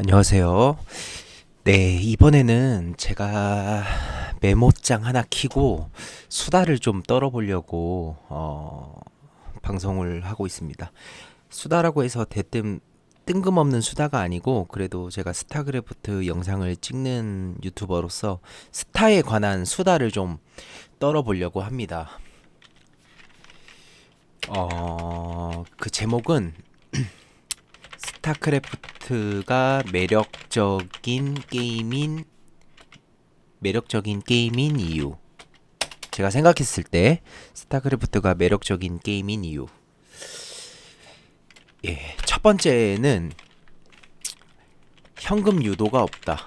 안녕하세요. 네, 이번에는 제가 메모장 하나 키고 수다를 좀 떨어보려고 어, 방송을 하고 있습니다. 수다라고 해서 대뜸 뜬금없는 수다가 아니고 그래도 제가 스타크래프트 영상을 찍는 유튜버로서 스타에 관한 수다를 좀 떨어보려고 합니다. 어, 그 제목은 스타크래프트 가 매력적인 게임인 매력적인 게임인 이유. 제가 생각했을 때 스타크래프트가 매력적인 게임인 이유. 예, 첫 번째는 현금 유도가 없다.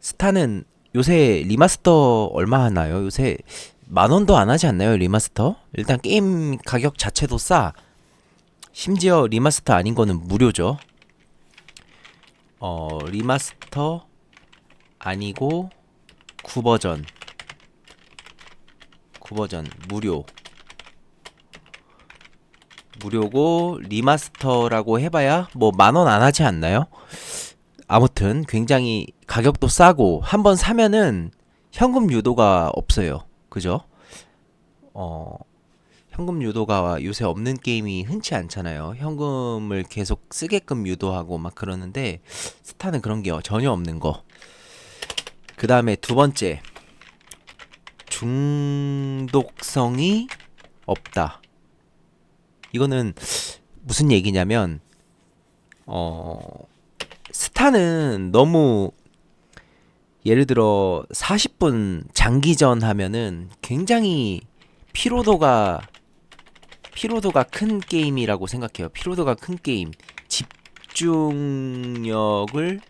스타는 요새 리마스터 얼마 하나요? 요새 만 원도 안 하지 않나요? 리마스터? 일단 게임 가격 자체도 싸. 심지어 리마스터 아닌 거는 무료죠. 어, 리마스터 아니고 9버전. 9버전 무료. 무료고 리마스터라고 해봐야 뭐 만 원 안 하지 않나요? 아무튼 굉장히 가격도 싸고 한번 사면은 현금 유도가 없어요. 그죠? 어, 현금 유도가 요새 없는 게임이 흔치 않잖아요. 현금을 계속 쓰게끔 유도하고 막 그러는데 스타는 그런 게 전혀 없는 거. 그 다음에 두 번째 중독성이 없다. 이거는 무슨 얘기냐면 어 스타는 너무 예를 들어 40분 장기전 하면은 굉장히 피로도가 피로도가 큰 게임이라고 생각해요. 피로도가 큰 게임. 집중력을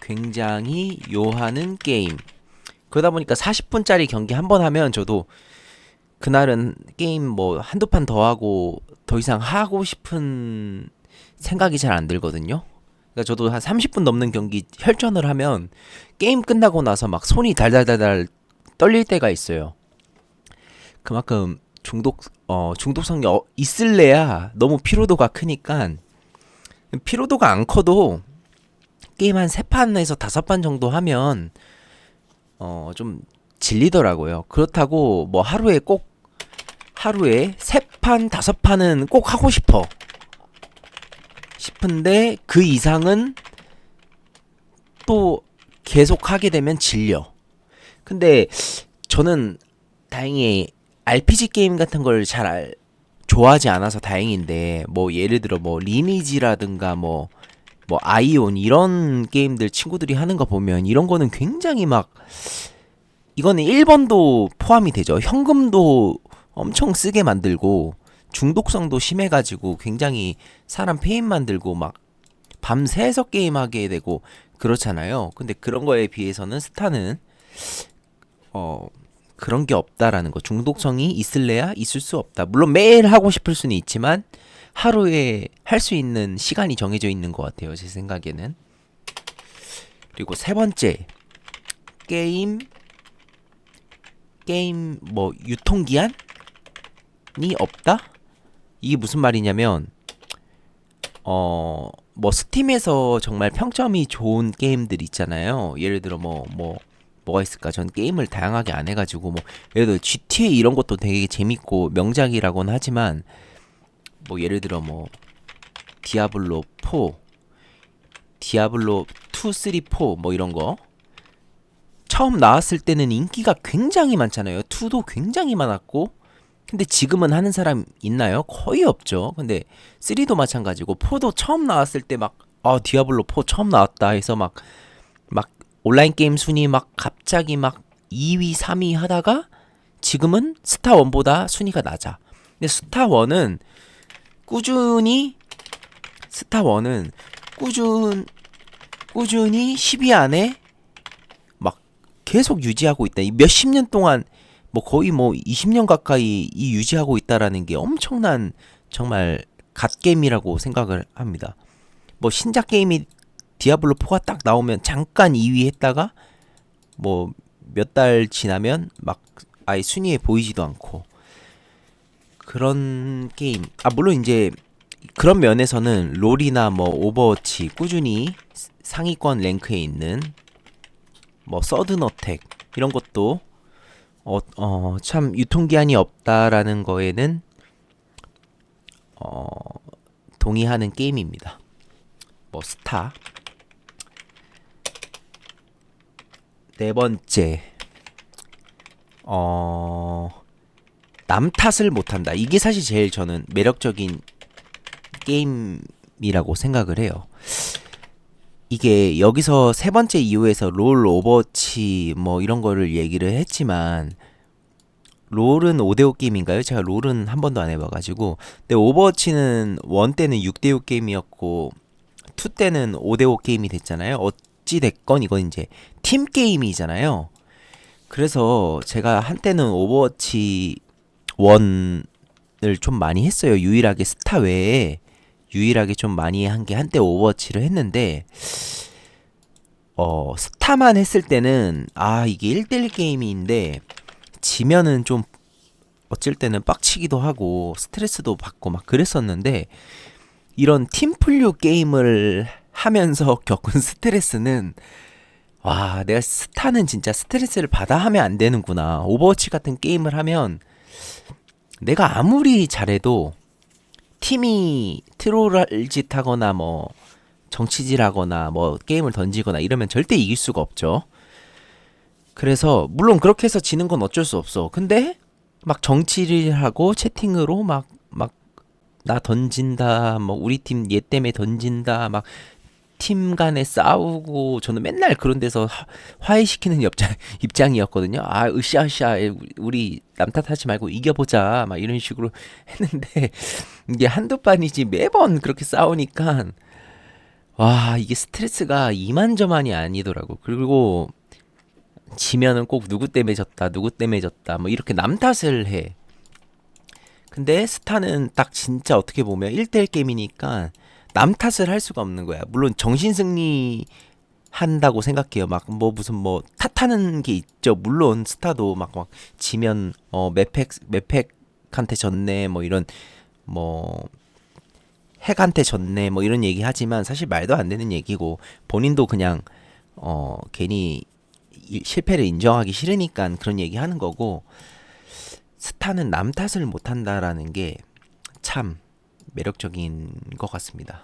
굉장히 요하는 게임. 그러다 보니까 40분짜리 경기 한 번 하면 저도 그날은 게임 뭐 한두 판 더 하고 더 이상 하고 싶은 생각이 잘 안 들거든요. 그러니까 저도 한 30분 넘는 경기 혈전을 하면 게임 끝나고 나서 막 손이 달달달달 떨릴 때가 있어요. 그만큼 중독 어 중독성이 어, 있을래야 너무 피로도가 크니까 피로도가 안 커도 게임 한 세 판에서 다섯 판 정도 하면 어 좀 질리더라고요. 그렇다고 뭐 하루에 꼭 하루에 세 판 다섯 판은 꼭 하고 싶어 싶은데 그 이상은 또 계속 하게 되면 질려. 근데 저는 다행히 RPG 게임 같은 걸잘 좋아하지 않아서 다행인데 뭐 예를 들어 뭐 리니지라든가 뭐뭐 아이온 이런 게임들 친구들이 하는 거 보면 이런 거는 굉장히 막 이거는 1번도 포함이 되죠. 현금도 엄청 쓰게 만들고 중독성도 심해가지고 굉장히 사람 페인 만들고 막 밤새서 게임하게 되고 그렇잖아요. 근데 그런 거에 비해서는 스타는 어 그런 게 없다라는 거. 중독성이 있을래야 있을 수 없다. 물론 매일 하고 싶을 수는 있지만 하루에 할 수 있는 시간이 정해져 있는 것 같아요. 제 생각에는. 그리고 세 번째 게임 게임 뭐 유통기한이 없다? 이게 무슨 말이냐면 어 뭐 스팀에서 정말 평점이 좋은 게임들 있잖아요. 예를 들어 뭐뭐 뭐, 뭐가 있을까? 전 게임을 다양하게 안 해가지고 뭐 예를 들어 GTA 이런 것도 되게 재밌고 명작이라고는 하지만 뭐 예를 들어 뭐 디아블로 4, 디아블로 2, 3, 4뭐 이런 거 처음 나왔을 때는 인기가 굉장히 많잖아요. 2도 굉장히 많았고 근데 지금은 하는 사람 있나요? 거의 없죠. 근데 3도 마찬가지고 4도 처음 나왔을 때 막 아, 디아블로 4 처음 나왔다 해서 막 막 온라인 게임 순위 막 갑자기 막 2위, 3위 하다가 지금은 스타 1보다 순위가 낮아. 근데 스타 1은 꾸준히 스타 1은 꾸준 꾸준히 10위 안에 막 계속 유지하고 있다. 몇십 년 동안 뭐 거의 뭐 20년 가까이 이 유지하고 있다라는 게 엄청난 정말 갓 게임이라고 생각을 합니다. 뭐 신작 게임이 디아블로 4가 딱 나오면 잠깐 2위 했다가 뭐 몇 달 지나면 막 아예 순위에 보이지도 않고 그런 게임. 아 물론 이제 그런 면에서는 롤이나 뭐 오버워치 꾸준히 상위권 랭크에 있는 뭐 서든어택 이런 것도 어, 어, 참 유통기한이 없다라는 거에는 어, 동의하는 게임입니다. 뭐 스타 네 번째 어, 남 탓을 못한다. 이게 사실 제일 저는 매력적인 게임이라고 생각을 해요. 이게 여기서 세 번째 이유에서 롤 오버워치 뭐 이런 거를 얘기를 했지만 롤은 5대5 게임인가요? 제가 롤은 한 번도 안 해봐가지고 근데 오버워치는 원 때는 6대6 게임이었고 투 때는 5대5 게임이 됐잖아요 어찌 됐건 이건 이제 팀 게임이잖아요. 그래서 제가 한때는 오버워치 원을 좀 많이 했어요. 유일하게 스타 외에 유일하게 좀 많이 한 게 한때 오버워치를 했는데 어 스타만 했을 때는 아 이게 1대1 게임인데 지면은 좀 어쩔 때는 빡치기도 하고 스트레스도 받고 막 그랬었는데 이런 팀플류 게임을 하면서 겪은 스트레스는 와 내가 스타는 진짜 스트레스를 받아 하면 안 되는구나 오버워치 같은 게임을 하면 내가 아무리 잘해도 팀이 트롤 짓 하거나 뭐 정치질 하거나 뭐 게임을 던지거나 이러면 절대 이길 수가 없죠. 그래서 물론 그렇게 해서 지는 건 어쩔 수 없어. 근데 막 정치를 하고 채팅으로 막 막 나 던진다 뭐 우리 팀 얘 때문에 던진다 막 팀 간에 싸우고 저는 맨날 그런 데서 화, 해시키는 입장, 입장이었거든요. 아 으쌰으쌰 우리 남 탓하지 말고 이겨보자 막 이런 식으로 했는데 이게 한두 판이지 매번 그렇게 싸우니까 와 이게 스트레스가 이만저만이 아니더라고. 그리고 지면은 꼭 누구 때문에 졌다 누구 때문에 졌다 뭐 이렇게 남 탓을 해. 근데 스타는 딱 진짜 어떻게 보면 1대1 게임이니까 남 탓을 할 수가 없는 거야. 물론 정신 승리 한다고 생각해요. 막 뭐 무슨 뭐 탓하는 게 있죠. 물론 스타도 막 막 지면 어 매팩 매팩한테 졌네 뭐 이런 뭐 핵한테 졌네 뭐 이런 얘기 하지만 사실 말도 안 되는 얘기고 본인도 그냥 어 괜히 실패를 인정하기 싫으니까 그런 얘기 하는 거고 스타는 남 탓을 못 한다라는 게 참 매력적인 것 같습니다.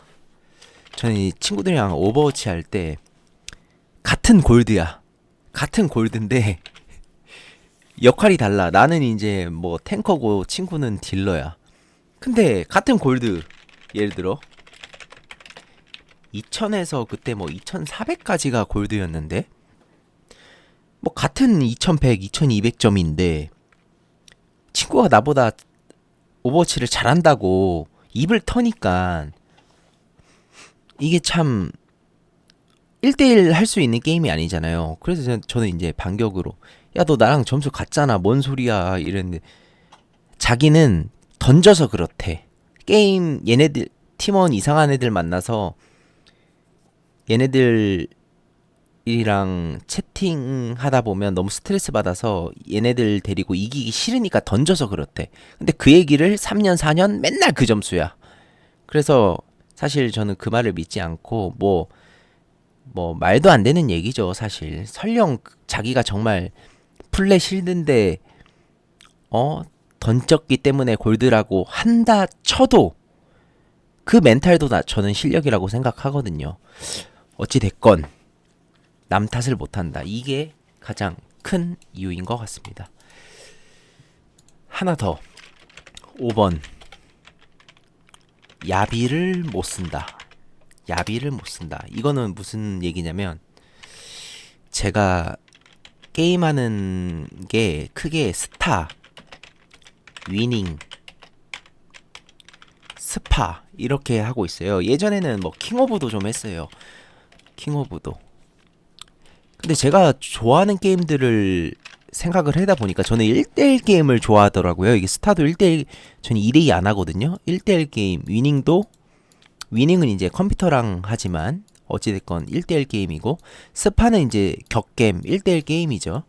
저는 이 친구들이랑 오버워치 할 때 같은 골드야. 같은 골드인데 역할이 달라. 나는 이제 뭐 탱커고 친구는 딜러야. 근데 같은 골드 예를 들어 2000에서 그때 뭐 2400까지가 골드였는데 뭐 같은 2100, 2200점인데 친구가 나보다 오버워치를 잘한다고 입을 터니까 이게 참 1대1 할 수 있는 게임이 아니잖아요. 그래서 저는 이제 반격으로 야 너 나랑 점수 같잖아. 뭔 소리야 이랬는데 자기는 던져서 그렇대. 게임 얘네들 팀원 이상한 애들 만나서 얘네들 이랑 채팅하다 보면 너무 스트레스 받아서 얘네들 데리고 이기기 싫으니까 던져서 그렇대. 근데 그 얘기를 3년 4년 맨날 그 점수야. 그래서 사실 저는 그 말을 믿지 않고 뭐뭐 뭐 말도 안 되는 얘기죠, 사실. 설령 자기가 정말 플랫 실드인데 어 던졌기 때문에 골드라고 한다 쳐도 그 멘탈도 나 저는 실력이라고 생각하거든요. 어찌 됐건 남 탓을 못한다. 이게 가장 큰 이유인 것 같습니다. 하나 더. 5번. 야비를 못 쓴다. 야비를 못 쓴다. 이거는 무슨 얘기냐면 제가 게임하는 게 크게 스타, 위닝, 스파 이렇게 하고 있어요. 예전에는 뭐 킹오브도 좀 했어요. 킹오브도. 근데 제가 좋아하는 게임들을 생각을 하다 보니까 저는 1대1 게임을 좋아하더라고요. 이게 스타도 1대1 저는 2대2 안 하거든요. 1대1 게임 위닝도 위닝은 이제 컴퓨터랑 하지만 어찌 됐건 1대1 게임이고 스파는 이제 격겜 1대1 게임이죠.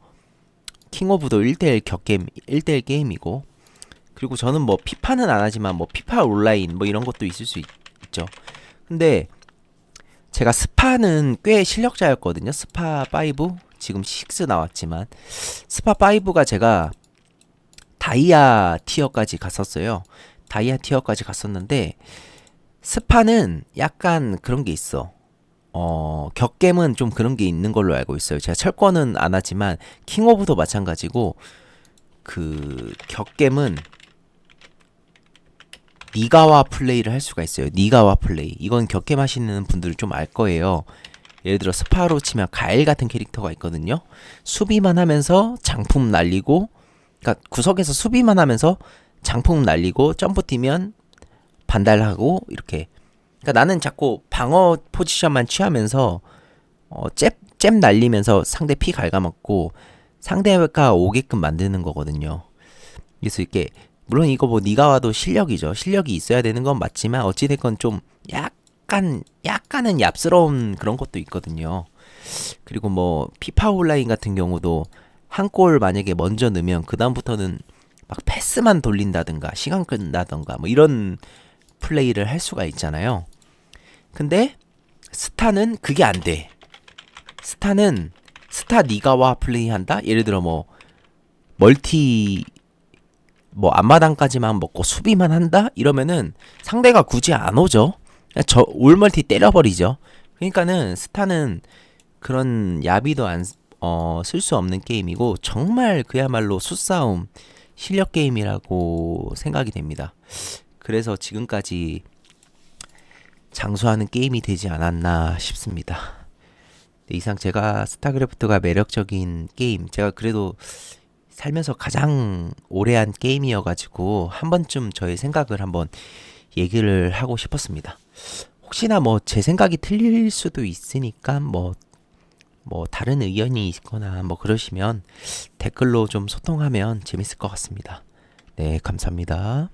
킹 오브도 1대1 격겜 1대1 게임이고 그리고 저는 뭐 피파는 안 하지만 뭐 피파 온라인 뭐 이런 것도 있을 수 있, 죠 근데 제가 스파는 꽤 실력자였거든요. 스파 5 지금 6 나왔지만 스파 5가 제가 다이아 티어까지 갔었어요. 다이아 티어까지 갔었는데 스파는 약간 그런 게 있어. 어, 격겜은 좀 그런 게 있는 걸로 알고 있어요. 제가 철권은 안 하지만 킹 오브도 마찬가지고 그 격겜은 니가와 플레이를 할 수가 있어요. 니가와 플레이. 이건 격겜 하시는 분들 좀알 거예요. 예를 들어 스파로 치면 가일 같은 캐릭터가 있거든요. 수비만 하면서 장품 날리고 그러니까 구석에서 수비만 하면서 장품 날리고 점프 뛰면 반달하고 이렇게 그러니까 나는 자꾸 방어 포지션만 취하면서 어, 잽, 잽 날리면서 상대 피 갉아먹고 상대가 오게끔 만드는 거거든요. 그래서 이렇게 물론 이거 뭐 니가 와도 실력이죠. 실력이 있어야 되는 건 맞지만 어찌됐건 좀 약간 약간은 얍스러운 그런 것도 있거든요. 그리고 뭐 피파 온라인 같은 경우도 한 골 만약에 먼저 넣으면 그 다음부터는 막 패스만 돌린다든가 시간 끈다든가 뭐 이런 플레이를 할 수가 있잖아요. 근데 스타는 그게 안 돼. 스타는 스타 니가와 플레이한다. 예를 들어 뭐 멀티 뭐 앞마당까지만 먹고 수비만 한다 이러면은 상대가 굳이 안 오죠. 저 올멀티 때려버리죠. 그러니까는 스타는 그런 야비도 안 어, 쓸 수 없는 게임이고 정말 그야말로 수싸움 실력 게임이라고 생각이 됩니다. 그래서 지금까지 장수하는 게임이 되지 않았나 싶습니다. 네, 이상 제가 스타크래프트가 매력적인 게임, 제가 그래도 살면서 가장 오래 한 게임이어가지고 한 번쯤 저의 생각을 한번 얘기를 하고 싶었습니다. 혹시나 뭐 제 생각이 틀릴 수도 있으니까 뭐, 뭐 다른 의견이 있거나 뭐 그러시면 댓글로 좀 소통하면 재밌을 것 같습니다. 네, 감사합니다.